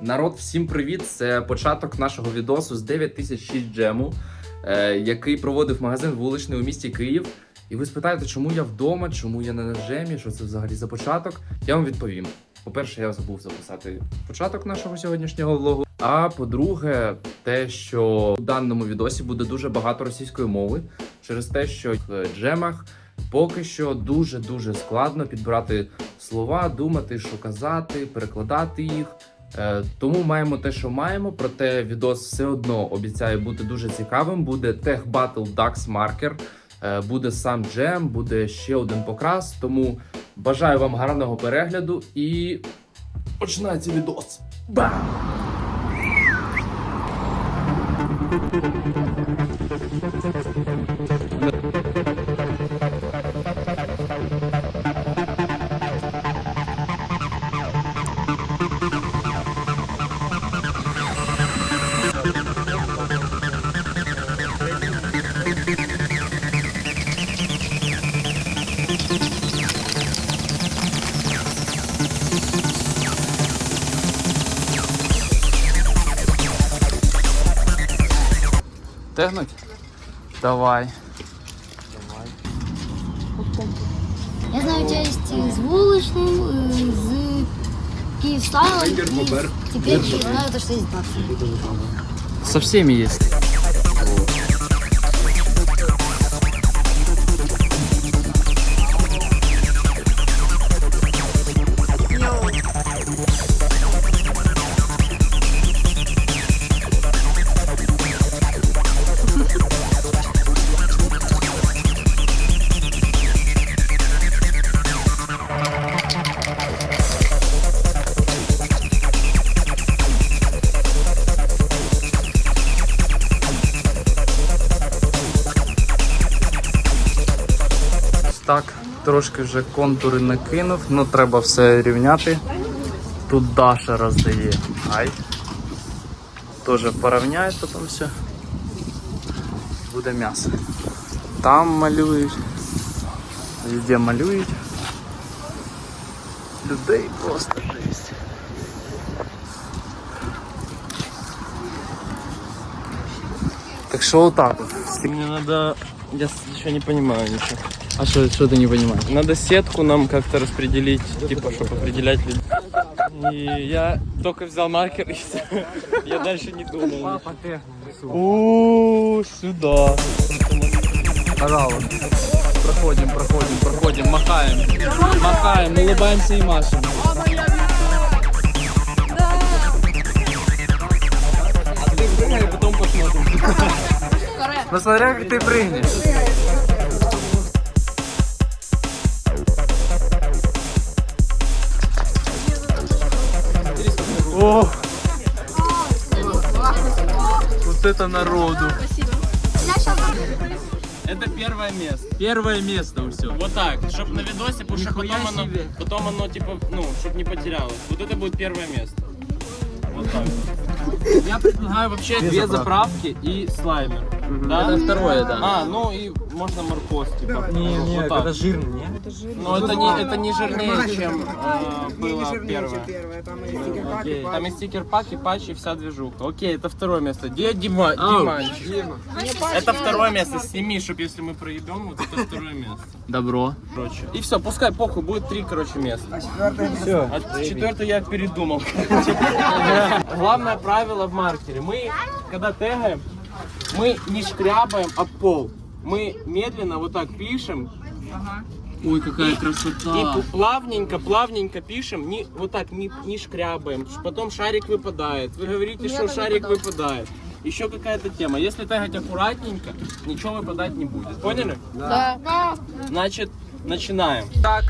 Народ, всім привіт! Це початок нашого відосу з 9006 джему, е, який проводив магазин вуличний у місті Київ. І ви спитаєте, чому я вдома, чому я не на джемі, що це взагалі за початок? Я вам відповім. По-перше, я забув записати початок нашого сьогоднішнього влогу. А по-друге, те, що у даному відосі буде дуже багато російської мови, через те, що в джемах поки що дуже дуже складно підбирати слова, думати, що казати, перекладати їх. Е, Тому маємо те, що маємо. Проте відос все одно обіцяє бути дуже цікавим. Буде Tech Battle Dax Marker, е, буде сам джем, буде ще один покрас. Тому бажаю вам гарного перегляду і починається відос. Бам! Тегнуть? Давай. Я знаю, у тебя есть с Киевстайлом, и Бобер. теперь я знаю то, что есть баксы. Со всеми есть. Так, трошки вже контури накинув, ну треба все рівняти. Тут Даша роздає. Ай. Тоже порівняє потім все. Буде м'ясо. Там малюють. Везде малюють. Людей просто жесть. Так що отак от. Мне надо... Я еще не понимаю ничего. А що, що ти не розумієш? Надо сетку нам как-то распределить, типа, чтобы определять людей. И я только взял маркер и все. Я дальше не думал. О, сюда. Пожалуйста. Проходим, проходим, проходим, махаем. Махаем, улыбаемся и машем. А ты прыгай, а потом посмотрим. Ну смотря как ты прыгнешь. О! Вот это народу. Это первое место. Первое место все. Вот так, чтобы на видосе, потому что потом оно, потом оно, типа, ну, чтобы не потерялось. Вот это будет первое место. Вот так. Я предлагаю вообще две заправки и слаймер. Да? Это второе, да. А, ну и можно морковь, типа. Не, вот не, так. это жирно, не? Но это не, это не жирнее, чем э, было первое. Там и стикер-пак, и Окей. Там и стикер-пак, и патч, и вся движуха. Окей, это второе место. Где Дима? Диманчик? Это второе место. Сними, чтоб если мы проебем, вот это второе место. Добро. Короче. И все, пускай похуй, будет три, короче, места. Все. А четвертое я передумал. Главное правило в маркере. Мы, когда тегаем, мы не шкрябаем об пол. Мы медленно вот так пишем Ой, какая и красота. плавненько, плавненько пишем, не, вот так не, не шкрябаем. Потом шарик выпадает. Вы говорите, что шарик выпадает. Еще какая-то тема. Если тегать аккуратненько, ничего выпадать не будет. Поняли? Да. Значит, начинаем. Так,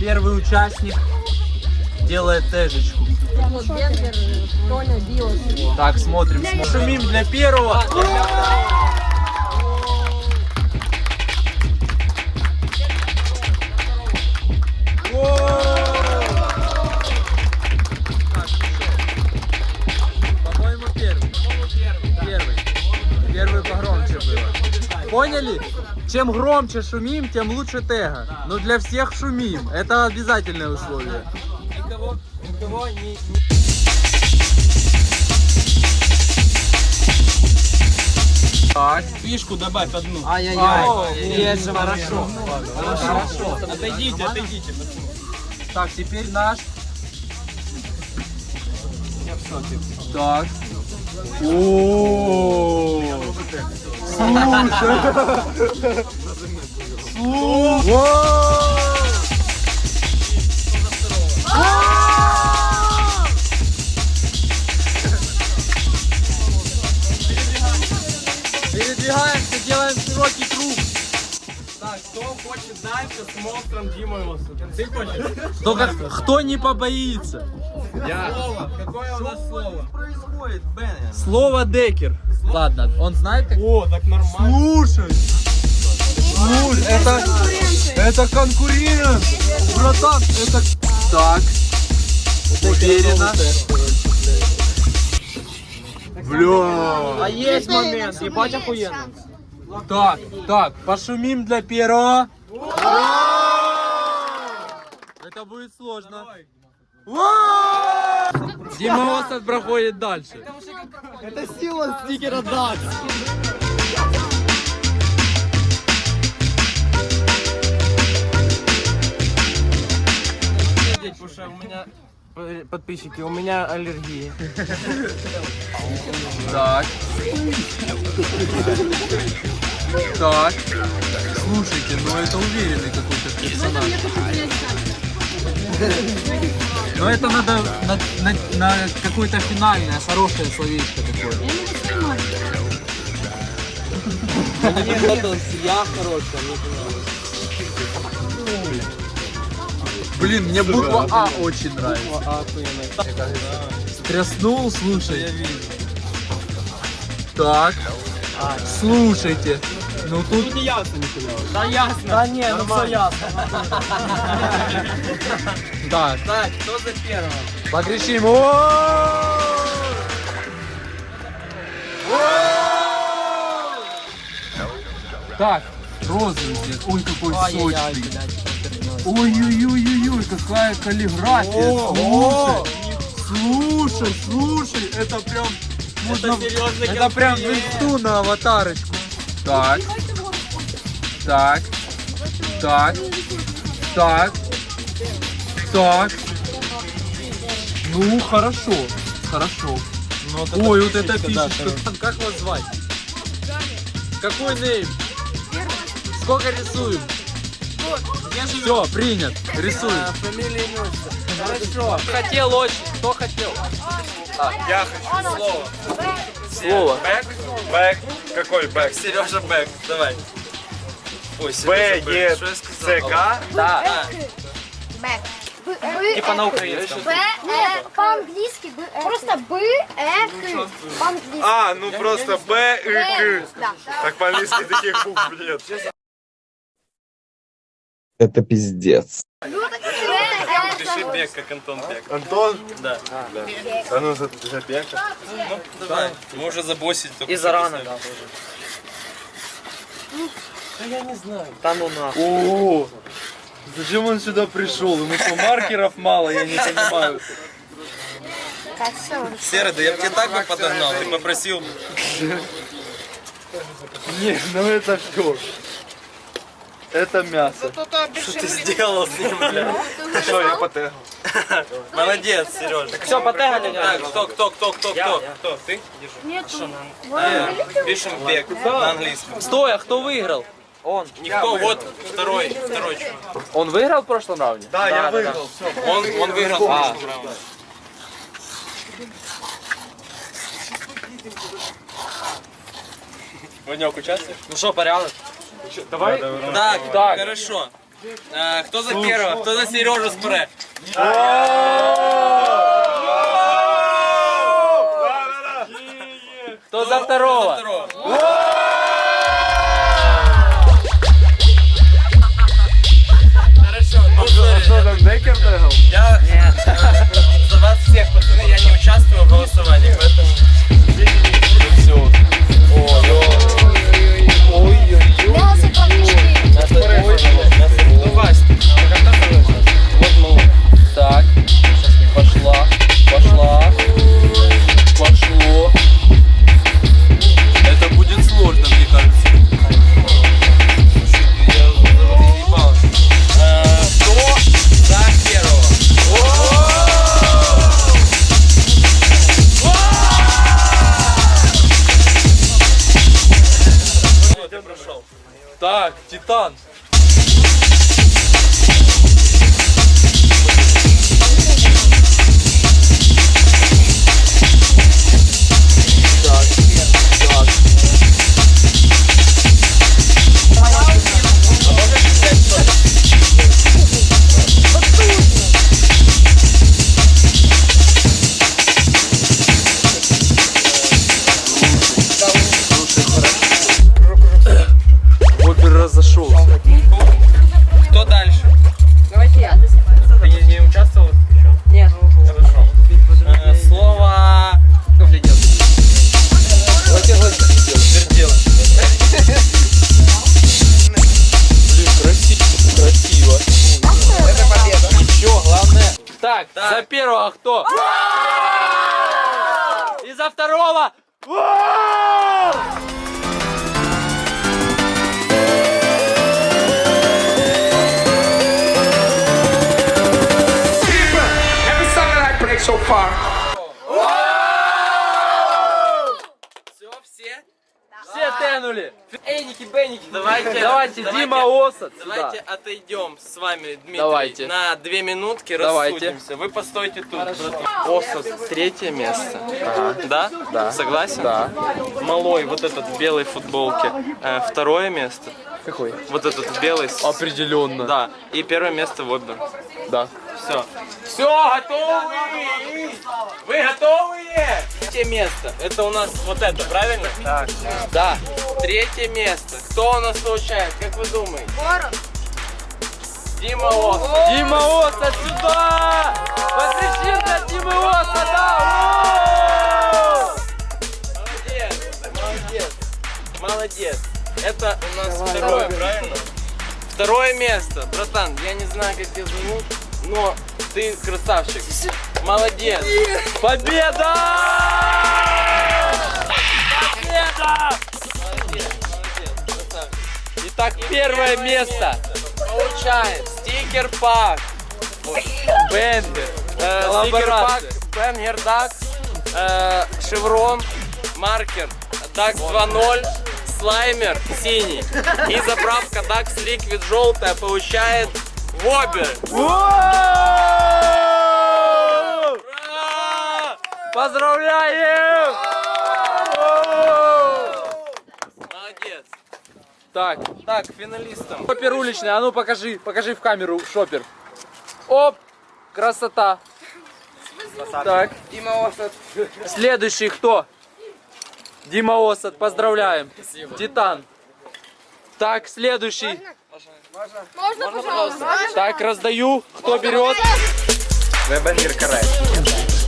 первый участник делает тежечку. Так, смотрим, смотрим. Шумим для первого. По-моему, первый. Первый. Первый погромче было. Поняли? Чем громче шумим, тем лучше тега. Но для всех шумим. Это обязательное условие ничего не... не... Так, фишку добавь одну. Ай-яй-яй. Хорошо. Хорошо. Отойдите, отойдите. Так, теперь наш. Так. О. Слушай. Слушай. Хочет дальше с монстром Димой Лосовым? Ты хочешь? Только кто не побоится? Слово. Какое у нас слово? Слово Декер. Ладно, он знает как... О, так нормально. Слушай! Слушай, это... Это конкурент! Братан, это... Так. Уверенно. Бля. А есть момент, ебать охуенно. Так, так, пошумим для первого. Это будет сложно. Дима Осад проходит дальше. Потому что у меня э, подписчики, у меня аллергия. Так. Так. Слушайте, ну это уверенный какой-то персонаж. Но это надо на, на- на какое-то финальное, хорошее словечко такое. Я хорошая, Блин, мне буква А очень нравится. охуенно. Тряснул, слушай. Так. Слушайте. Ну тут Не ясно нихуя. Да ясно. Да не, ну все ясно. так. Так, кто за первого? Покричим. Так, розовый. Ой, какой сочный. Ой-ой-ой-ой-ой, какая каллиграфия. Слушай, слушай, слушай, это прям... можно- серьезный это прям в инсту на аватарочку. Так. Так. Так. Так. Так. Ну, хорошо. Хорошо. Ой, вот это фишечка. Как вас звать? Какой нейм? Сколько рисуем? Все, принят. Рисуем. Фамилия имя, отчество. Хорошо. Хотел очень. Кто хотел? Я хочу слово. Слово. Бэк? Какой бэк? Сережа Бэк, давай. Б, Ой, Сережа Е, Бэк. Что я сказал? С, К. Да. Типа на украинском. Б, Э, по-английски Б, Э. Просто Б, Э, К. По-английски. А, ну просто Б, И, К. Да. Так по-английски таких букв нет. Это пиздец. Б, Э, Пиши Бек, как Антон Бек. Антон? Да. А ну, за, за Бека. Ну, давай. Можно забосить только. И зарано, да, О, зачем он сюда пришел? Ему что, маркеров мало, я не понимаю. Серый, да я бы тебе так бы подогнал. Ты попросил. Не, ну это все. Это мясо. Что ты сделал с ним, бля? Что, я потегал? Молодец, Сережа. Все, потегали, Так, кто, кто, кто, кто, кто? Кто? Ты? Нет, Э, Пишем Бек на английском. Стой, а кто выиграл? Он. Никто, вот второй, второй чувак. Он выиграл в прошлом раунде? Да, я выиграл. Все. Он, он выиграл в прошлом раунде. Ванек, участвуешь? Ну что, порядок? Давай. Так, так, хорошо. А, кто за первого? Кто за Сережу спре? Кто за второго? Второго. Хорошо, ну Что там, Декер тегал? я э, за вас всех, пацаны, я не участвую в голосовании, поэтому все. Мясо хорошо. Так, Титан. Разошелся. Кто дальше? Давайте я. Ты не, не участвовал еще? Нет. Хорошо. Э, слово... Вертела. Блин, красиво. Красиво. Это победа. Ничего, главное. Так, за первого кто? И за второго. Все, все? Все тянули. Эйники, бенники. Давайте, Давайте, Дима Осад Давайте сюда. отойдем с вами, Дмитрий, Давайте. на две минутки, Давайте. рассудимся. Вы постойте тут. Осад, третье место. Да? Да. Согласен? Да. Малой, вот этот в белой футболке, э, второе место. Какой? Вот этот с- Определенно. Да. И первое место Вобер. Да. Все. Все, готовы? Вы готовы? Третье место. Это у нас вот это, правильно? Так. Да. Третье место. Кто у нас получает? Как вы думаете? Дима Ос. Дима Осад сюда! Покричим на Димы Осада! Молодец, молодец, молодец. Это у нас второе, правильно? Второе место. Братан, я не знаю, как тебя зовут, но ты красавчик. Молодец. Победа! Молодец, молодец, красавчик. Итак, первое место. Получает стикер пак. Бендер. Стикер пак. Бенгер Дакс, э, Шеврон, маркер Дакс 2.0, слаймер синий и заправка Дакс Ликвид желтая получает Вобер. Воу! Ура! Поздравляем! Воу! Молодец. Так, Так, финалистам. шопер уличный, а ну покажи, покажи в камеру шопер. Оп, красота. Так, Дима Осад. следующий кто? Дима Осад, поздравляем. Титан. Так, следующий. Можно, пожалуйста? Так, раздаю. Кто берет? Намісився.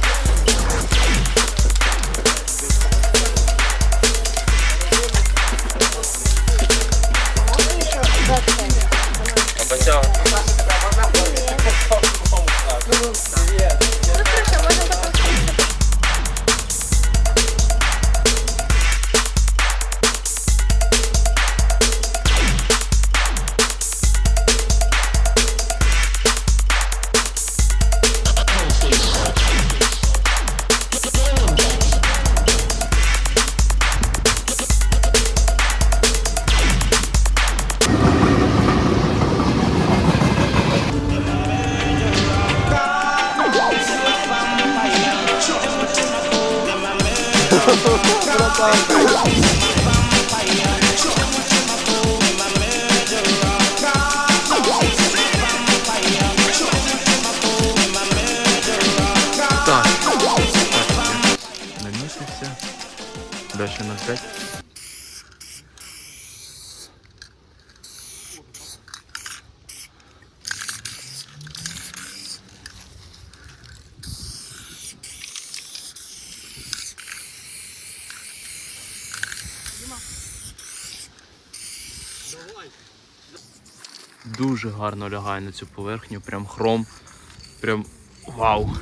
Дальше на 5. Дуже гарно лягає на цю поверхню, прям хром. Прям вау.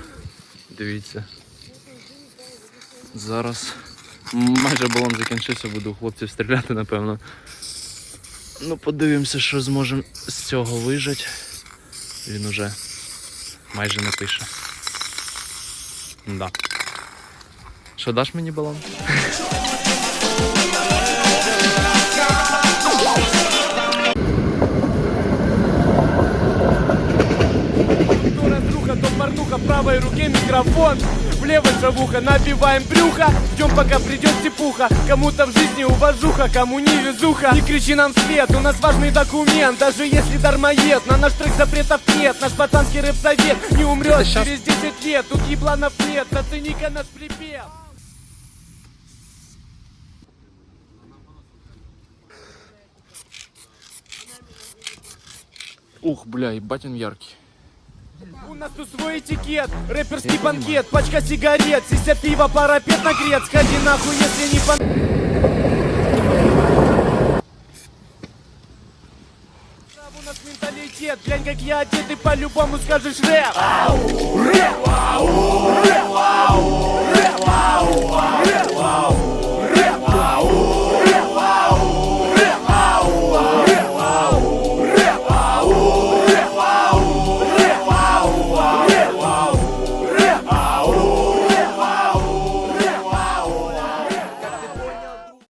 Дивіться. Зараз майже балон закінчився, буду хлопців стріляти, напевно. Ну, подивимося, що зможемо з цього вижити. Він уже майже не пише. Да. Що даш мені балон? Что разруха, то порнуха, в правой руке микрофон. В левой шавуха, набиваем брюха Ждем пока придет тепуха Кому-то в жизни уважуха, кому не везуха. Не кричи нам свет, у нас важный документ. Даже если дармоед, на наш трек запретов нет. Наш пацанский рэп-совет не умрет через 10 лет. Тут ебланов нет, зацени-ка наш припев. Ух, бля, ебать он яркий. У нас тут свой этикет, рэперский банкет, пачка сигарет, сися пиво, парапет нагрет, сходи нахуй, если не пон... У нас менталитет, глянь, как я одет, и по-любому скажешь рэп. Ау, рэп, ау, рэп, ау, рэп, ау, рэп, ау, рэп, ау.